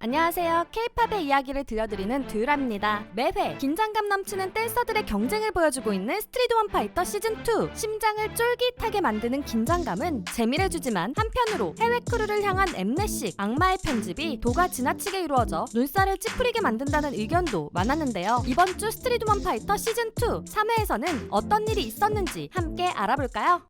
안녕하세요. K-팝의 이야기를 들려드리는 듀라입니다. 매회 긴장감 넘치는 댄서들의 경쟁을 보여주고 있는 스트리트 원파이터 시즌 2. 심장을 쫄깃하게 만드는 긴장감은 재미를 주지만 한편으로 해외 크루를 향한 엠넷식 악마의 편집이 도가 지나치게 이루어져 눈살을 찌푸리게 만든다는 의견도 많았는데요. 이번 주 스트리트 원파이터 시즌 2 3회에서는 어떤 일이 있었는지 함께 알아볼까요?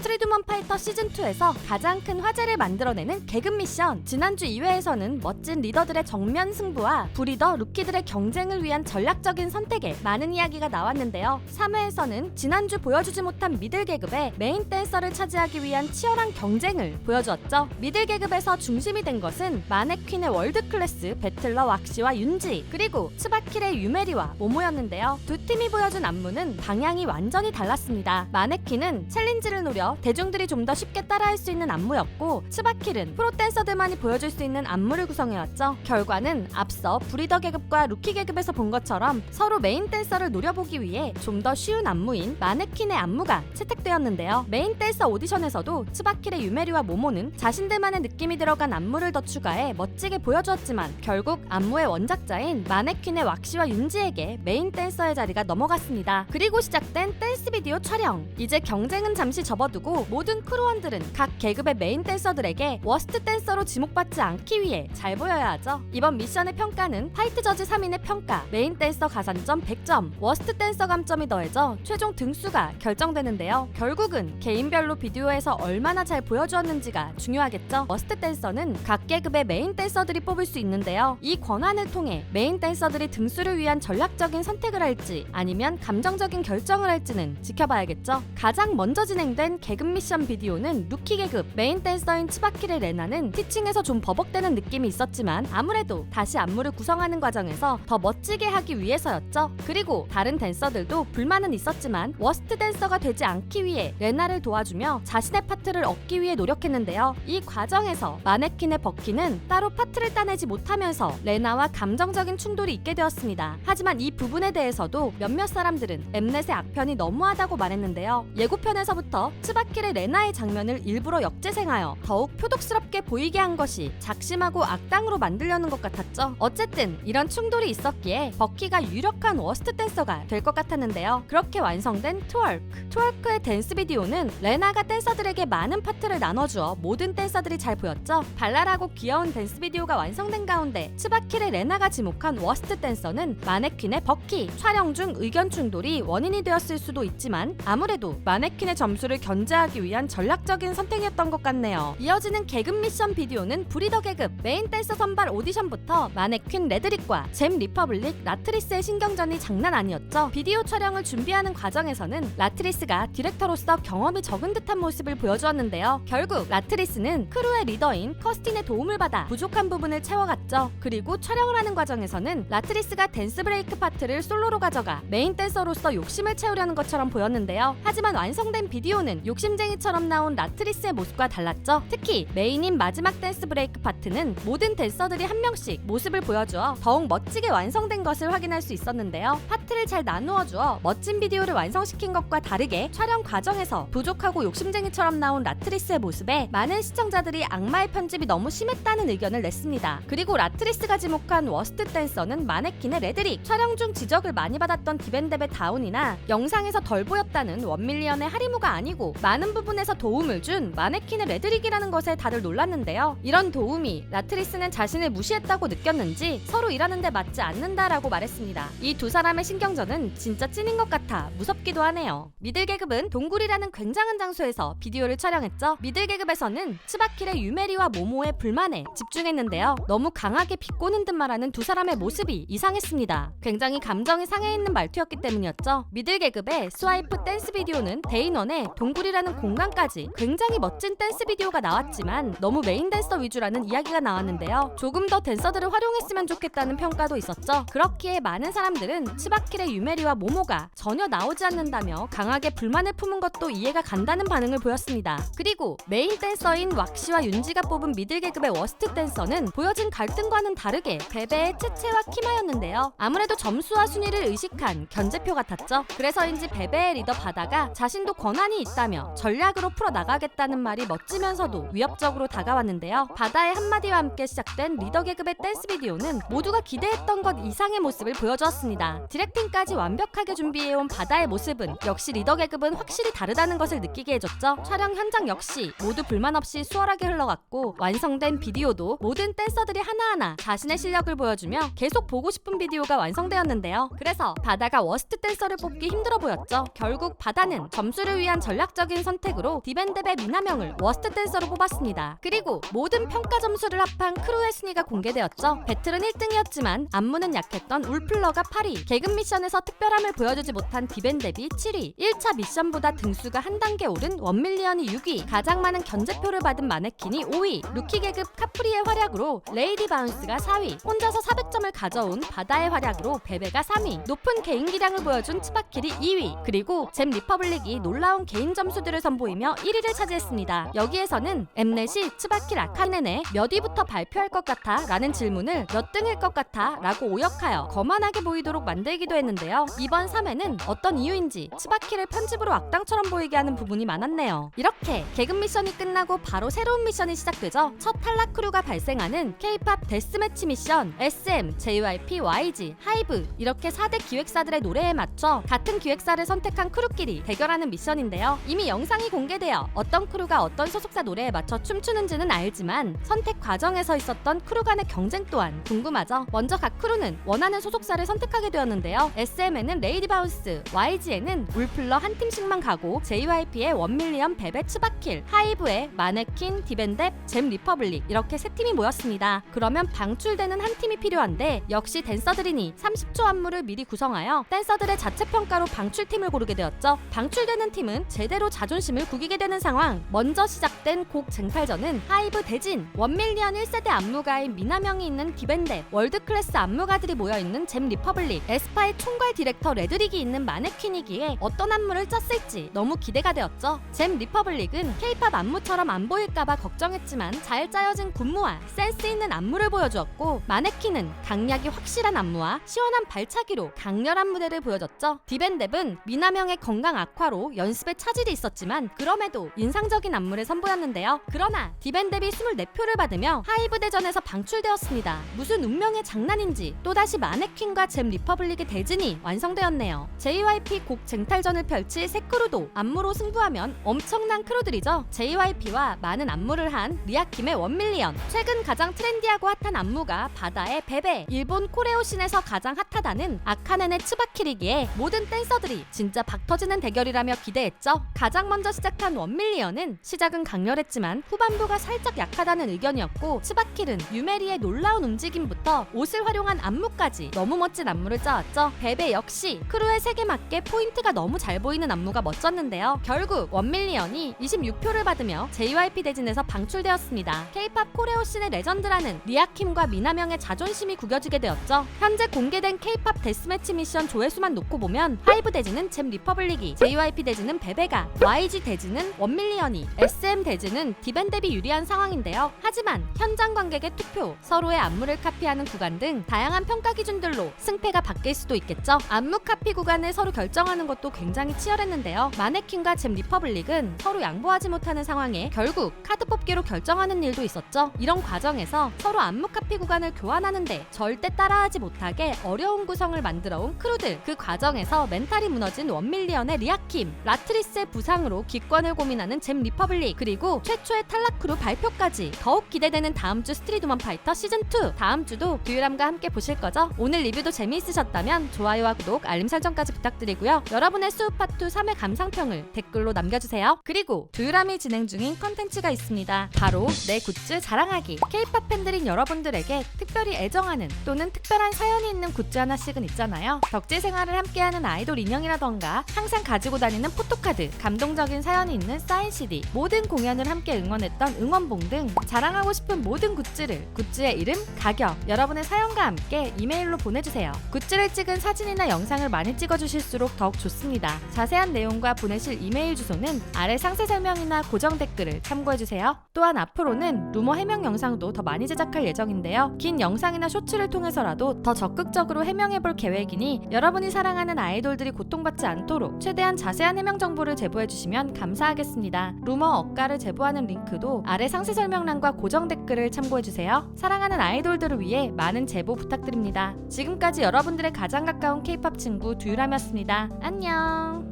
스트리트먼 파이터 시즌2에서 가장 큰 화제를 만들어내는 개급 미션. 지난주 2회에서는 멋진 리더들의 정면 승부와 브리더 루키들의 경쟁을 위한 전략적인 선택에 많은 이야기가 나왔는데요. 3회에서는 지난주 보여주지 못한 미들 계급의 메인 댄서를 차지하기 위한 치열한 경쟁을 보여주었죠. 미들 계급에서 중심이 된 것은 마네퀸의 월드 클래스 배틀러 왁시와 윤지, 그리고 츠바킬의 유메리와 모모였는데요. 두 팀이 보여준 안무는 방향이 완전히 달랐습니다. 마네퀸은 챌린지를 노려 대중들이 좀 더 쉽게 따라할 수 있는 안무였고 츠바킬은 프로 댄서들만이 보여줄 수 있는 안무를 구성해왔죠. 결과는 앞서 브리더 계급과 루키 계급에서 본 것처럼 서로 메인 댄서를 노려보기 위해 좀 더 쉬운 안무인 마네퀸의 안무가 채택되었는데요. 메인 댄서 오디션에서도 츠바킬의 유메리와 모모는 자신들만의 느낌이 들어간 안무를 더 추가해 멋지게 보여주었지만 결국 안무의 원작자인 마네퀸의 왁시와 윤지에게 메인 댄서의 자리가 넘어갔습니다. 그리고 시작된 댄스 비디오 촬영. 이제 경쟁은 잠시 접어 두고 모든 크루원들은 각 계급의 메인 댄서들에게 워스트 댄서로 지목받지 않기 위해 잘 보여야 하죠. 이번 미션의 평가는 파이트 저지 3인의 평가, 메인 댄서 가산점 100점, 워스트 댄서 감점이 더해져 최종 등수가 결정되는데요. 결국은 개인별로 비디오에서 얼마나 잘 보여주었는지가 중요하겠죠. 워스트 댄서는 각 계급의 메인 댄서들이 뽑을 수 있는데요. 이 권한을 통해 메인 댄서들이 등수를 위한 전략적인 선택을 할지 아니면 감정적인 결정을 할지는 지켜봐야겠죠. 가장 먼저 진행된 계급 미션 비디오는 루키 계급 메인 댄서인 츠바키의 레나는 티칭에서 좀 버벅대는 느낌이 있었지만 아무래도 다시 안무를 구성하는 과정에서 더 멋지게 하기 위해서였죠. 그리고 다른 댄서들도 불만은 있었지만 워스트 댄서가 되지 않기 위해 레나를 도와주며 자신의 파트를 얻기 위해 노력했는데요. 이 과정에서 마네킨의 버키는 따로 파트를 따내지 못하면서 레나와 감정적인 충돌이 있게 되었습니다. 하지만 이 부분에 대해서도 몇몇 사람들은 엠넷의 악편이 너무하다고 말했는데요. 예고편에서부터 츠바 킬의 레나의 장면을 일부러 역재생하여 더욱 표독스럽게 보이게 한 것이 작심하고 악당으로 만들려는 것 같았죠. 어쨌든 이런 충돌이 있었기에 버키가 유력한 워스트 댄서가 될 것 같았는데요. 그렇게 완성된 트월크. 트월크의 댄스 비디오는 레나가 댄서들에게 많은 파트를 나눠주어 모든 댄서들이 잘 보였죠. 발랄하고 귀여운 댄스 비디오가 완성된 가운데 츠바킬의 레나가 지목한 워스트 댄서는 마네퀸의 버키. 촬영 중 의견 충돌이 원인이 되었을 수도 있지만 아무래도 마네퀸의 점수를 견 제하기 위한 전략적인 선택이었던 것 같네요. 이어지는 계급 미션 비디오는 브리더 계급 메인 댄서 선발 오디션부터 마네퀸 레드릭과 잼 리퍼블릭 라트리스의 신경전이 장난 아니었죠. 비디오 촬영을 준비하는 과정에서는 라트리스가 디렉터로서 경험이 적은 듯한 모습을 보여주었는데요. 결국 라트리스는 크루의 리더인 커스틴의 도움을 받아 부족한 부분을 채워갔죠. 그리고 촬영을 하는 과정에서는 라트리스가 댄스 브레이크 파트를 솔로로 가져가 메인 댄서로서 욕심을 채우려는 것처럼 보였는데요. 하지만 완성된 비디오는 욕 심쟁이처럼 나온 라트리스의 모습과 달랐죠. 특히 메인인 마지막 댄스 브레이크 파트는 모든 댄서들이 한 명씩 모습을 보여주어 더욱 멋지게 완성된 것을 확인할 수 있었는데요. 파트를 잘 나누어 주어 멋진 비디오를 완성시킨 것과 다르게 촬영 과정에서 부족하고 욕심쟁이처럼 나온 라트리스의 모습에 많은 시청자들이 악마의 편집이 너무 심했다는 의견을 냈습니다. 그리고 라트리스가 지목한 워스트 댄서는 마네킨의 레드릭. 촬영 중 지적을 많이 받았던 디벤뎁의 다운이나 영상에서 덜 보였다는 원밀리언의 하리무가 아니고 많은 부분에서 도움을 준 마네킨의 레드릭이라는 것에 다들 놀랐는데요. 이런 도움이 라트리스는 자신을 무시했다고 느꼈는지 서로 일하는데 맞지 않는다라고 말했습니다. 이 두 사람의 신경전은 진짜 찐인 것 같아 무섭기도 하네요. 미들 계급은 동굴이라는 굉장한 장소에서 비디오를 촬영했죠. 미들 계급에서는 츠바킬의 유메리와 모모의 불만에 집중했는데요. 너무 강하게 비꼬는 듯 말하는 두 사람의 모습이 이상했습니다. 굉장히 감정이 상해 있는 말투였기 때문이었죠. 미들 계급의 스와이프 댄스 비디오는 데인원의 동굴이라 는 공간까지 굉장히 멋진 댄스 비디오가 나왔지만 너무 메인 댄서 위주라는 이야기가 나왔는데요. 조금 더 댄서들을 활용했으면 좋겠다는 평가도 있었죠. 그렇기에 많은 사람들은 츠바킬의 유메리와 모모가 전혀 나오지 않는다며 강하게 불만을 품은 것도 이해가 간다는 반응을 보였습니다. 그리고 메인 댄서인 왁시와 윤지가 뽑은 미들 계급의 워스트 댄서는 보여진 갈등과는 다르게 베베의 채채와 키마였는데요. 아무래도 점수와 순위를 의식한 견제표 같았죠. 그래서인지 베베의 리더 바다가 자신도 권한이 있다며 펼치며 전략으로 풀어나가겠다는 말이 멋지면서도 위협적으로 다가왔는데요. 바다의 한마디와 함께 시작된 리더 계급의 댄스 비디오는 모두가 기대했던 것 이상의 모습을 보여주었습니다. 디렉팅까지 완벽하게 준비해온 바다의 모습은 역시 리더 계급은 확실히 다르다는 것을 느끼게 해줬죠. 촬영 현장 역시 모두 불만 없이 수월하게 흘러갔고 완성된 비디오도 모든 댄서들이 하나하나 자신의 실력을 보여주며 계속 보고 싶은 비디오가 완성되었는데요. 그래서 바다가 워스트 댄서를 뽑기 힘들어 보였죠. 결국 바다는 점수를 위한 전략적 인 선택으로 디밴드의 미나명을 워스트 댄서로 뽑았습니다. 그리고 모든 평가 점수를 합한 크루의 순위가 공개되었죠. 배틀은 1등이었지만 안무는 약했던 울플러가 8위, 계급 미션에서 특별함을 보여주지 못한 디밴드비 7위, 1차 미션보다 등수가 한 단계 오른 원밀리언이 6위, 가장 많은 견제표를 받은 마네킨이 5위, 루키 계급 카프리의 활약으로 레이디 바운스가 4위, 혼자서 400점을 가져온 바다의 활약으로 베베가 3위, 높은 개인 기량을 보여준 치바킬이 2위, 그리고 잼 리퍼블릭이 놀라운 개인 점수 들을 선보이며 1위를 차지했습니다. 여기에서는 엠넷이 치바킬 아카네네 몇 위부터 발표할 것 같아? 라는 질문을 몇 등일 것 같아? 라고 오역하여 거만하게 보이도록 만들기도 했는데요. 이번 3회는 어떤 이유인지 치바키를 편집으로 악당처럼 보이게 하는 부분이 많았네요. 이렇게 개급 미션이 끝나고 바로 새로운 미션이 시작되죠. 첫 탈락 크루가 발생하는 K-팝 데스매치 미션, SM, JYP, YG, 하이브 이렇게 4대 기획사들의 노래에 맞춰 같은 기획사를 선택한 크루끼리 대결하는 미션인데요. 이미 영상이 공개되어 어떤 크루가 어떤 소속사 노래에 맞춰 춤추는지는 알지만 선택 과정에서 있었던 크루 간의 경쟁 또한 궁금하죠. 먼저 각 크루는 원하는 소속사를 선택하게 되었는데요. SM에는 레이디 바운스, YG에는 울플러 한 팀씩만 가고 JYP의 원밀리언 베베 츠바킬, 하이브의 마네킨, 디벤뎁, 잼 리퍼블릭 이렇게 세 팀이 모였습니다. 그러면 방출되는 한 팀이 필요한데 역시 댄서들이니 30초 안무를 미리 구성하여 댄서들의 자체 평가로 방출팀을 고르게 되었죠. 방출되는 팀은 제대로 자존심을 구기게 되는 상황. 먼저 시작된 곡 쟁탈전은 하이브 대진, 원밀리언 1세대 안무가인 미나명이 있는 디벤뎁, 월드클래스 안무가들이 모여있는 잼 리퍼블릭, 에스파의 총괄 디렉터 레드릭이 있는 마네퀸이기에 어떤 안무를 짰을지 너무 기대가 되었죠. 잼 리퍼블릭은 케이팝 안무처럼 안 보일까봐 걱정했지만 잘 짜여진 군무와 센스 있는 안무를 보여주었고 마네킹은 강약이 확실한 안무와 시원한 발차기로 강렬한 무대를 보여줬죠. 디벤뎁은 미나명의 건강 악화로 연습에 차질이 있었 지만 그럼에도 인상적인 안무를 선보였는데요. 그러나 디벤뎁이 24표를 받으며 하이브 대전에서 방출되었습니다. 무슨 운명의 장난인지 또다시 마네킹과 잼 리퍼블릭의 대진이 완성되었네요. JYP 곡 쟁탈전을 펼칠 세 크루도 안무로 승부하면 엄청난 크루들이죠. JYP와 많은 안무를 한 리아킴의 원밀리언 최근 가장 트렌디하고 핫한 안무가 바다의 베베 일본 코레오신에서 가장 핫하다는 아카네네 츠바키리기에 모든 댄서들이 진짜 박터지는 대결이라며 기대했죠. 가장 먼저 시작한 원밀리언은 시작은 강렬했지만 후반부가 살짝 약하다는 의견이었고 츠바킬은 유메리의 놀라운 움직임부터 옷을 활용한 안무까지 너무 멋진 안무를 짜왔죠. 베베 역시 크루의 색에 맞게 포인트가 너무 잘 보이는 안무가 멋졌는데요. 결국 원밀리언이 26표를 받으며 JYP 대진에서 방출되었습니다. K-팝 코레오 씬의 레전드라는 리아킴과 미나명의 자존심이 구겨지게 되었죠. 현재 공개된 K-팝 데스매치 미션 조회수만 놓고 보면 하이브 대진은 잼 리퍼블릭이, JYP 대진은 베베가, YG 대진은 원밀리언이, SM 대진은 디밴뎁이 유리한 상황인데요. 하지만 현장 관객의 투표, 서로의 안무를 카피하는 구간 등 다양한 평가 기준들로 승패가 바뀔 수도 있겠죠. 안무 카피 구간을 서로 결정하는 것도 굉장히 치열했는데요. 마네킹과 잼 리퍼블릭은 서로 양보하지 못하는 상황에 결국 카드 뽑기로 결정하는 일도 있었죠. 이런 과정에서 서로 안무 카피 구간을 교환하는데 절대 따라하지 못하게 어려운 구성을 만들어 온 크루들. 그 과정에서 멘탈이 무너진 원밀리언의 리아킴, 라트리스의 부상 으로 기권을 고민하는 잼 리퍼블릭, 그리고 최초의 탈락 크루 발표까지 더욱 기대되는 다음 주 스트리트먼 파이터 시즌 2. 다음 주도 듀유람과 함께 보실 거죠? 오늘 리뷰도 재미있으셨다면 좋아요와 구독, 알림 설정까지 부탁드리고요. 여러분의 수업 파트 3회 감상평을 댓글로 남겨주세요. 그리고 듀유람이 진행 중인 컨텐츠가 있습니다. 바로 내 굿즈 자랑하기. K-팝 팬들인 여러분들에게 특별히 애정하는 또는 특별한 사연이 있는 굿즈 하나씩은 있잖아요. 덕질 생활을 함께하는 아이돌 인형이라던가 항상 가지고 다니는 포토카드, 감 동적인 사연이 있는 사인 CD, 모든 공연을 함께 응원했던 응원봉 등 자랑하고 싶은 모든 굿즈를 굿즈의 이름, 가격, 여러분의 사연과 함께 이메일로 보내주세요. 굿즈를 찍은 사진이나 영상을 많이 찍어주실수록 더욱 좋습니다. 자세한 내용과 보내실 이메일 주소는 아래 상세 설명이나 고정 댓글을 참고해주세요. 또한 앞으로는 루머 해명 영상도 더 많이 제작할 예정인데요. 긴 영상이나 쇼츠를 통해서라도 더 적극적으로 해명해볼 계획이니 여러분이 사랑하는 아이돌들이 고통받지 않도록 최대한 자세한 해명 정보를 제보해 제보해주시면 감사하겠습니다. 루머 억가를 제보하는 링크도 아래 상세 설명란과 고정 댓글을 참고해주세요. 사랑하는 아이돌들을 위해 많은 제보 부탁드립니다. 지금까지 여러분들의 가장 가까운 K-팝 친구 두유람이었습니다. 안녕.